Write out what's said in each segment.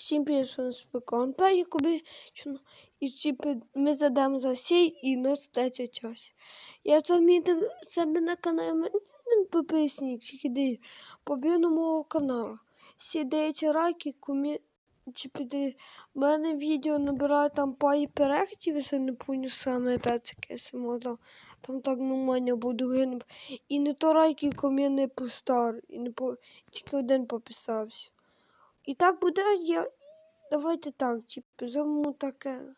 Всім пішов спекон перекубичну, і ми задамо за сій і нас тече час. Я замітив себе на каналі мене один підписник, сидить по мого каналу. Сідає райки, кумі, де в мене відео набирає там парі переглядів, якщо не помню саме пецики самого. Там так нормально буду гинути. І не то райки комі не постар, і не по... тільки один пописався. І так буде, я... давайте так, типу, зробимо таке.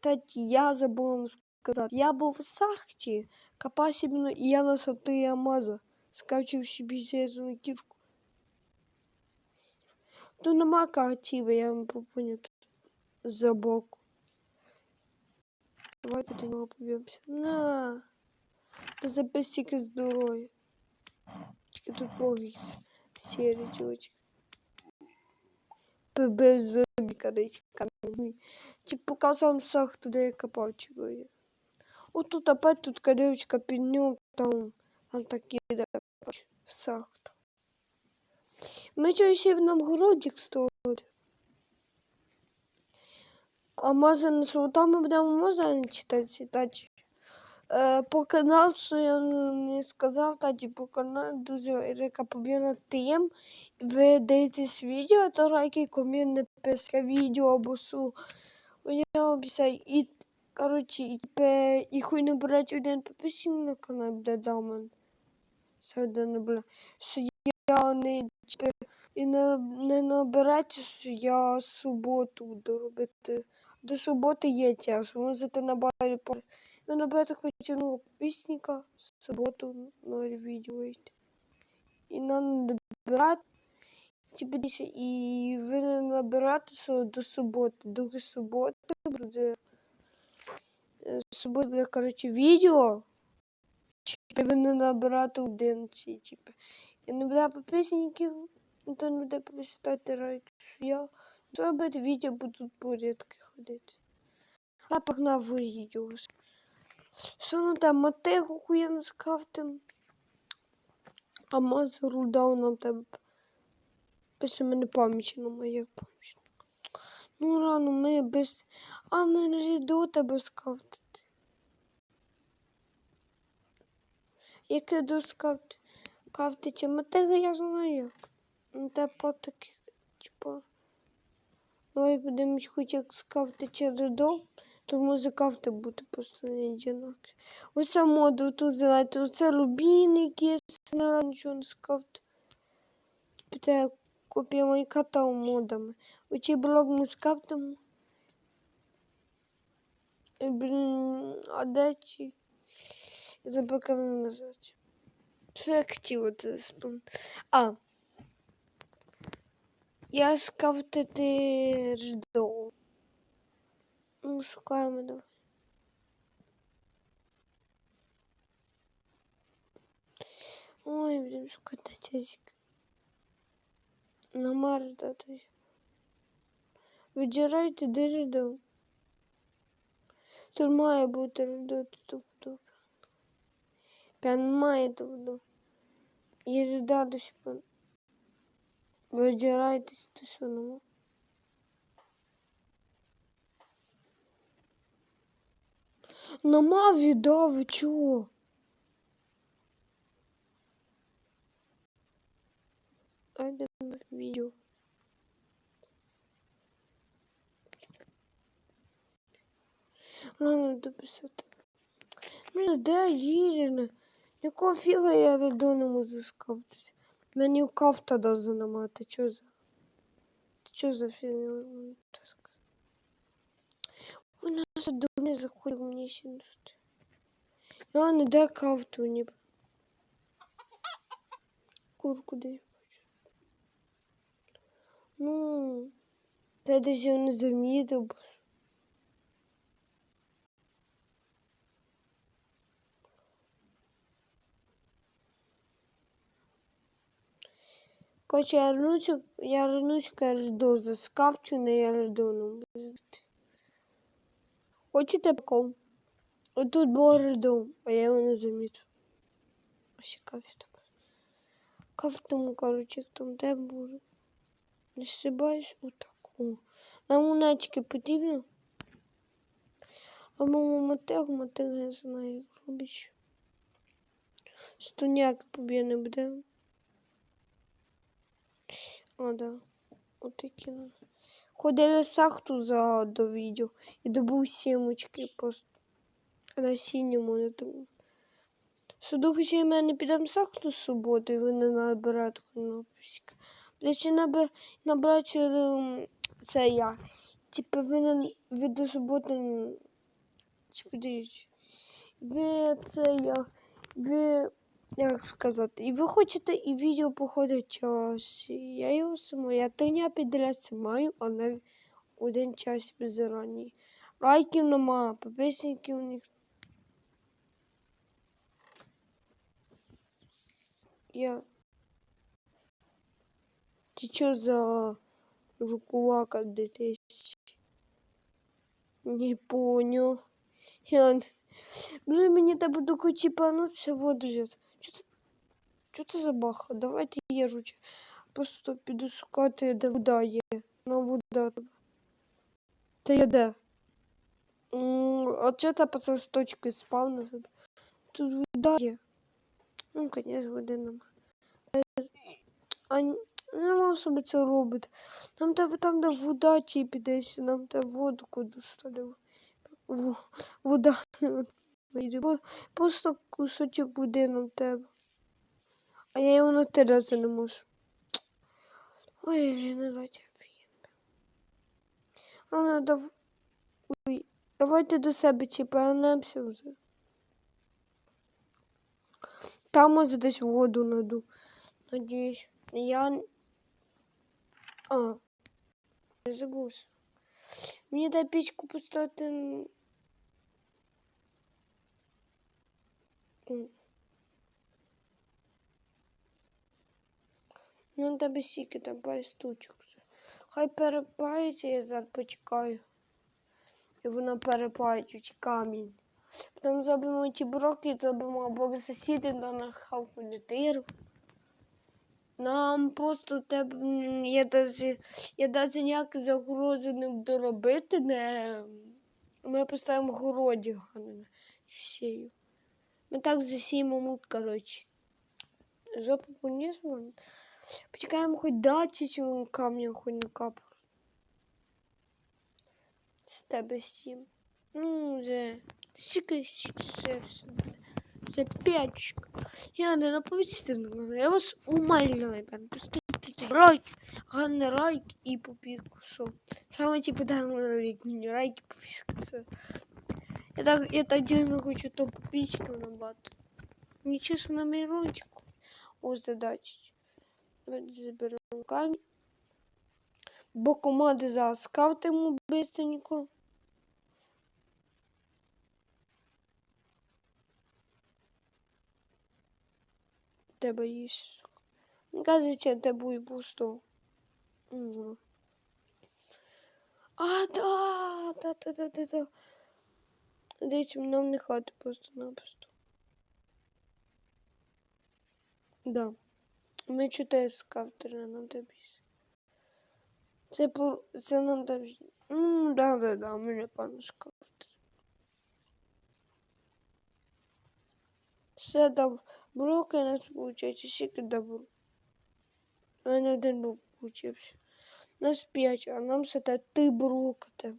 Та я забув вам сказати. Я був в сахті, копався іменно, і я на сати Амаза, скачив собі з'єзну кірку. То нема картиви, я вам попоню тут за боку. Давайте до нього поб'ємося. На. Та записики здоров'я. Тільки тут логіс. Сірі чувачки. Побив зубі, короче, камінь. Чи показав сах туди я копав чого. От тут опять тут корочка пенек, там, там такі, да, короче, сахта. Ми чого ще в нам городик строїти. А мазан, що там ми будемо мазан читати, читати. Е, по каналу, що я не сказав, тоді по каналу дуже побіна тим. Ви дивитесь відео, то райки комі не писка відео або су. Я обіцяю. І, коротше, і, і хуй не брати один підписник на канал буде даман. Сьогодні не буде. Що я не, і не, не наберете, що я суботу буду робити. До суботи є час, можете набавити ви наберете хоч одного підписника в суботу на відео йти. І нам набирати типу, і ви не до суботи. До суботи буде субота буде, коротше, відео. Чи ви не набирати один ці, типу. І не буде підписників, то не буде поставити лайк, що я зробити відео, будуть порядки ходити. А погнав відео. Що ну там Матео хуєнно скафтим? А Маза рудав нам тебе. Пише мене помічено, моє помічено. Ну рано ми без... А ми не до тебе скафтити. Яке до скафти? Кафтича Матео я знаю як. Ну та по таких, типа... Давай подивимось хоч як скафтича додому то музиканти буде просто не одинакі. Оце моду тут знаєте, оце рубінник є, нічого не скафти. Це копія моїх кота модами. Оці блок ми скафтимо. Блін, а де чи? Воно називається. Що я хотів це спом... А. Я скафтити жду. Ну, шукаємо давай. Ой, блин, шукати часик. На Марс дати. Видирайте диридо. Тут має бути редот тут. П'ян має тут. І редатись. Видирайтесь, що нема. Ви чого? Айде відео. Ладно, дописати. Блін, де Єрина? Якого фіга я роду не можу скаптися? Мені в кафта даже нема, ти чо за? Ти чо за фігня? Вона до мене заходить, мені не жити. Я не де ніби. Курку десь бачу. Ну, це десь я не замітив. Короче, я рнучок, я рнучка не я жду, ну, Хочете такого? Отут рядом, а я його не замітив. Ось кафе так. Кафе тому, короче, там де було. Не стрибаєш отак. О, нам монетки потрібно. Робимо мотиг, мотиг, я знаю, як робить. Що ніяк поб'є не буде. О, да. Отакі. ну. Ходив сахту за до відео і добув сімочки просто. На синьому не тому. Суду хоча й мене підемо сахту з суботу, і не набирати конописька. Де чи набер, набрати це я. Типу ви, ви суботи. Чи подивіться. Ви це я. Ви. Як сказати, і ви хочете і відео походить час. Я його сама, я тиня маю, а не один час без зарані. Лайків нема, підписників ніхто. Я. Ти що за рукувака 2000? Не понял. Блин, треба до кучі панутися воду взяти. Що це? За баха? Давайте я ручу. Просто піду шукати, де вода є. На вода. Та я де? А чого та пацан з точки спав на? Тут вода є. Ну, конечно, води. Е, А нема собі це робить. Нам треба там, де вода тіпі десь, нам треба воду кудись ставити. Во- Вода. Просто кусочок води нам треба. А я його натирати не можу. Ой, генерація фільм. Ну, дав... Ой, давайте до себе чи повернемося вже. Там ось десь воду наду. Надіюсь. Я. А. Я забувся. Мені дай пічку поставити. Ну, тебе сіки там пару штучок. Хай перепається, я зараз почекаю. І вона перепають камінь. Потім зробимо ті броки, зробимо або сусіди на нахавку не тиру. Нам просто тебе я даже, я даже ніяк загрози не буду робити, не. Ми поставимо городі гарно. Сію. Ми так засіємо мут, коротше. Жопу понесемо. Почекаємо хоч дачі, чи він камня хоч не капав. З тебе сім. Ну, вже. Сіки, сіки, все, все. Це п'ятчик. Я не наповісти на канал. Я вас умоляю, пан. Поставте лайк, гарний лайк і попідпису. Саме ті подарунок лайк мені лайк і попідпису. Я так, я так дійсно хочу топ підписчиків набати. Мені чесно на мільйончику. Ось задачі. Давайте заберемо камінь. Бо команди зараз скавтимо бистренько. Тебе їсть. Кажеться, тебе і пусто. А, да, да, да, да, да, да. Дивіться, нам не хватить просто-напросто. Да. Ми чотири скафтери нам тобі. Це, по- це нам там. Ну, да, да, да, у мене пан скафтер. Все там броки у нас виходить, скільки добру. У мене один був получився. Нас п'ять, а нам все те три брока треба.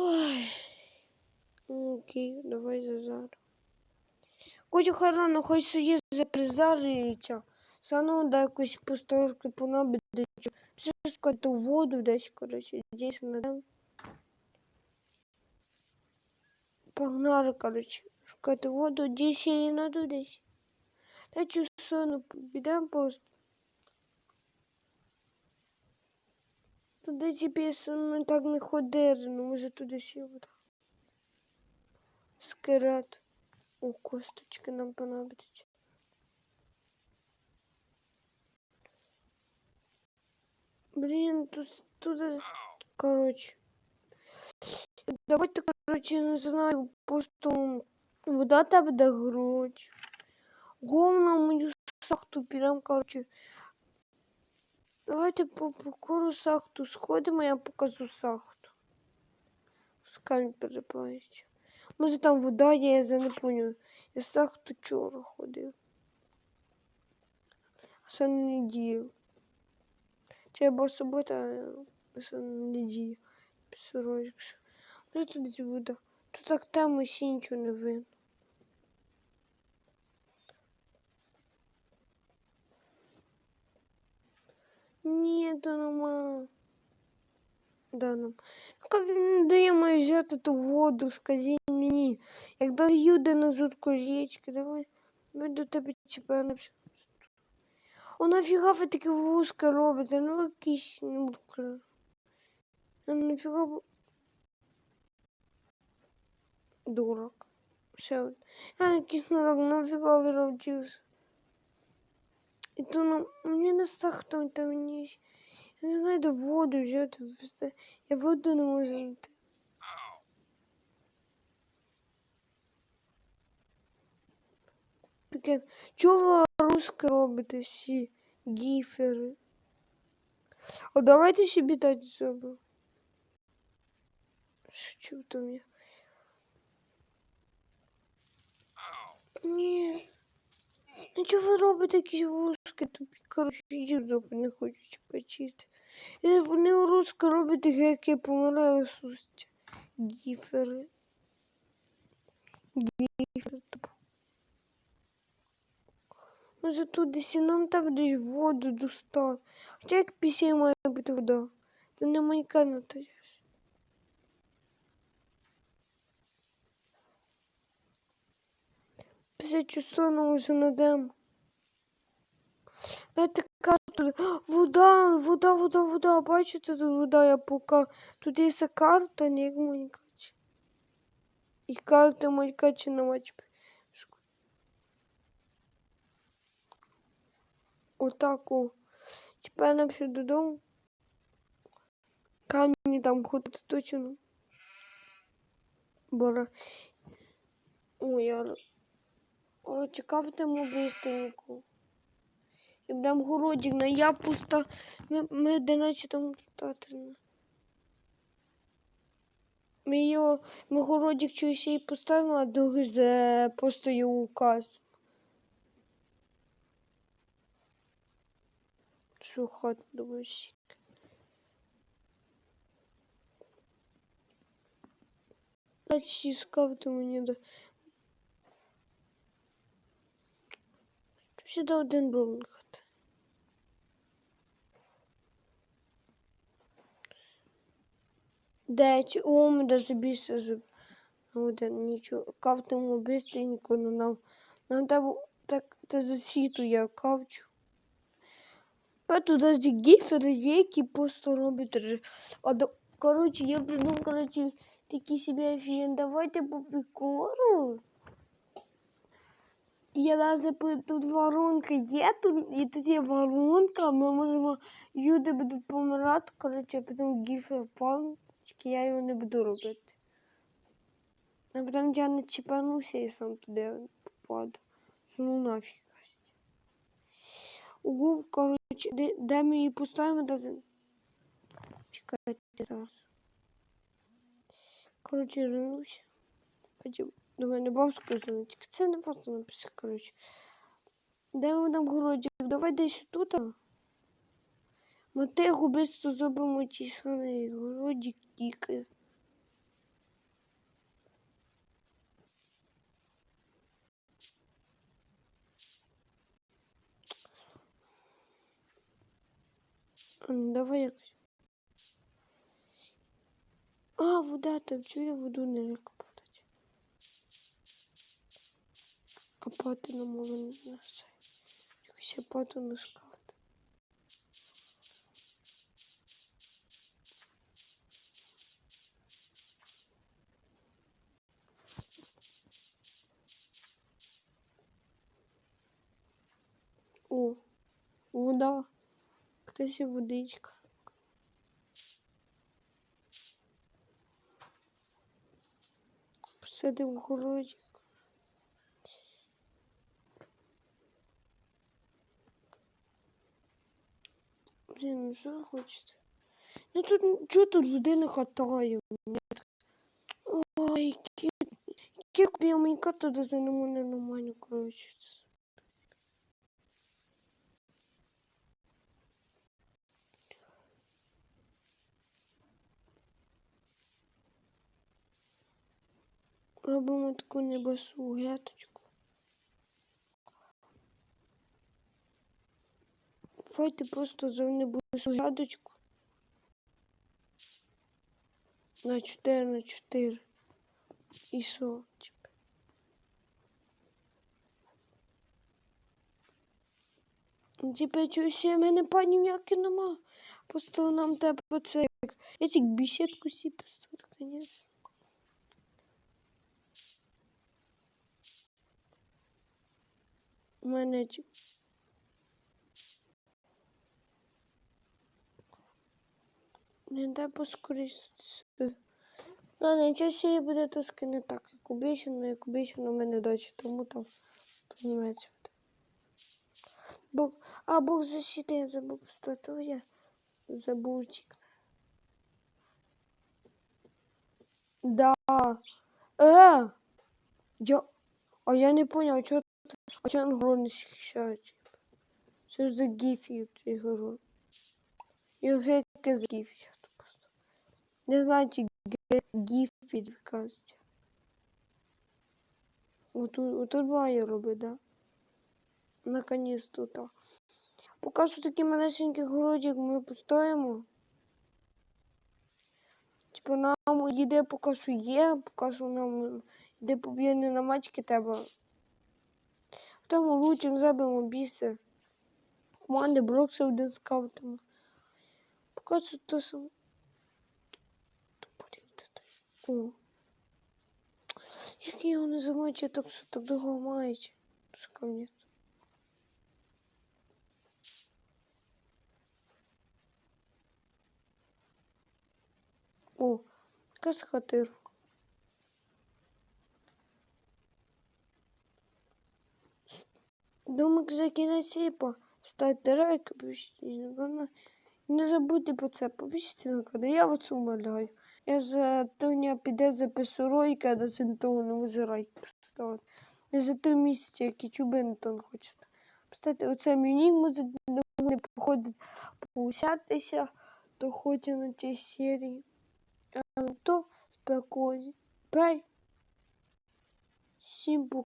Ой. Окей, давай за зараз. Хоч охорона, хоч є за призариця. Сано да якусь постановку понабити. Все скати в воду десь, коротше, десь надам. Погнали, коротше, шукати воду, десь її наду десь. Та чу сону, підемо просто. Туди GPS ми так не ходили, ну може туди сіли. Скелет. О, косточки нам понадобиться. Блин, тут, тут, короче. Давайте, короче, не знаю, просто вода тебе де гроч. Мою сахту підемо, короче. Давайте по покору сахту сходимо, я покажу сахту. Скаль перепають. Може там вода є, я за не поняв. Я сахту вчора ходив. А ще не неділю. Чи була субота, а ще не неділя. Пісорочок. Може тут вода. Тут так темно, ще нічого не видно. Ні, то нема. Да, нам. Ну, він не дає мені взяти воду, скажи мені. Як даю де на зутку річки, давай. Ми до тебе чіпаємося. О, нафіга ви таке вузьке робите? Ну, якийсь нубка. Ну, нафіга ви... Дурак. Ще один. Я якийсь дурак, нафіга ви робите? І то ну, мені не стах там там ні. Я не знаю, де воду взяти. просто Я воду не можу знайти. Таке, чого ви русське робите всі гіфери? О, давайте ще бітати зробимо. Що там я? Ні. Ну чого ви робите якісь вузькі тупі? Коротше, юзоп не хочу почити. І вони руссько роблять таке, яке помирає сустя. Гіфери. Гіфери тупо. Може тут десь нам там десь воду достати. Хоча як пісень має бути вода. Це не майка натаєш. Після часу нам вже надемо. Дайте карту. Вода, вода, вода, вода. Бачите, тут вода, я пока. Тут є карта, не як манькач. І карта манькача на матч. Отак о. Тепер нам ще додому. Камні там ходити точно. Бора. Ой, я... Короче, каптимо бистренько. І будемо городик на я пуста. Ми, ми 11 там татарна. Ми його, ми городик чогось і поставимо, а другий з просто є указ. Що хат думаєш? Значить, скавти мені до. Сюди один бронхат. Де чи о, ми даже більше з один нічого. Кавтимо бистренько, ну нам нам треба так та засвіту я кавчу. А тут даже гіфери є, які просто роблять. ре- А до... Короче, я придумал, короче, такие себе офигенно. Давайте по приколу. Я по- тут воронка є, тут, і тут є воронка, ми можемо, люди будуть помирати, коротше, потім гіфи впав, тільки я його не буду робити. А я не чіпануся і сам туди попаду. Ну нафіг. Угу, коротше, де, де ми її поставимо, даже... Чекайте зараз. Коротше, вернусь. Потім до мене бабушка дзвонить. Це не просто написати, коротше. Де ми там городик? Давай десь тут. Ми те губисто зробимо ті самі городик тільки. Ну, Давай якось. А, вода там, чого я воду не люблю подати? Копати не можу не знаю. Якось пату не скавати. О, вода. Якась водичка. Городик. Блін, ну що хочете? Ну тут чого тут води не хватає? Ой, які, які куп'яменька туди за не мене нормально, коротше. Робимо таку небесу гряточку. Давайте просто за небесу грядочку. На 4 на 4. І що? типу? Типа чогось мене пані ніякі нема. Просто нам треба це. Я тільки бесідку сі просто конець. У мене ті- Не дай поскоріше. Ладно, чаще буде трошки не так, як обіцяно, як обіцяно в мене дочі, тому там розуміється. Бог, а, Бог защити, я забув поставити, Ой, я забувчик. Да. Е! Я... А я не понял, чого а чого он грон не захищається? Що за гіфі у цій герой? Я геки з гіфі. Не знаю, чи гіфі кажуть. Отут, отут має робити, да? Наконец-то так. Поки що такий малесенький городик ми постоїмо. Типу нам їде поки що є, поки що нам йде поб'єння на мачки треба. Тому лучим забимо біси. Команди Брокса один скаутами. Поки що то саме. О. Як його не замочу, так що так довго мають. Скавнець. О, якась хатир. Думаю, за кінець сіпа. Ставте лайк, пишіть на канал. Не забудьте про це, побічте на канал. Я вас умоляю. Я за Тоня піде запису ролика, до центого не може. Я за три місяці, які Чубентон тон Кстати, оце мені може не походить поусятися, то хоче на цій серії. А то спокійно. Бай. Всім пока.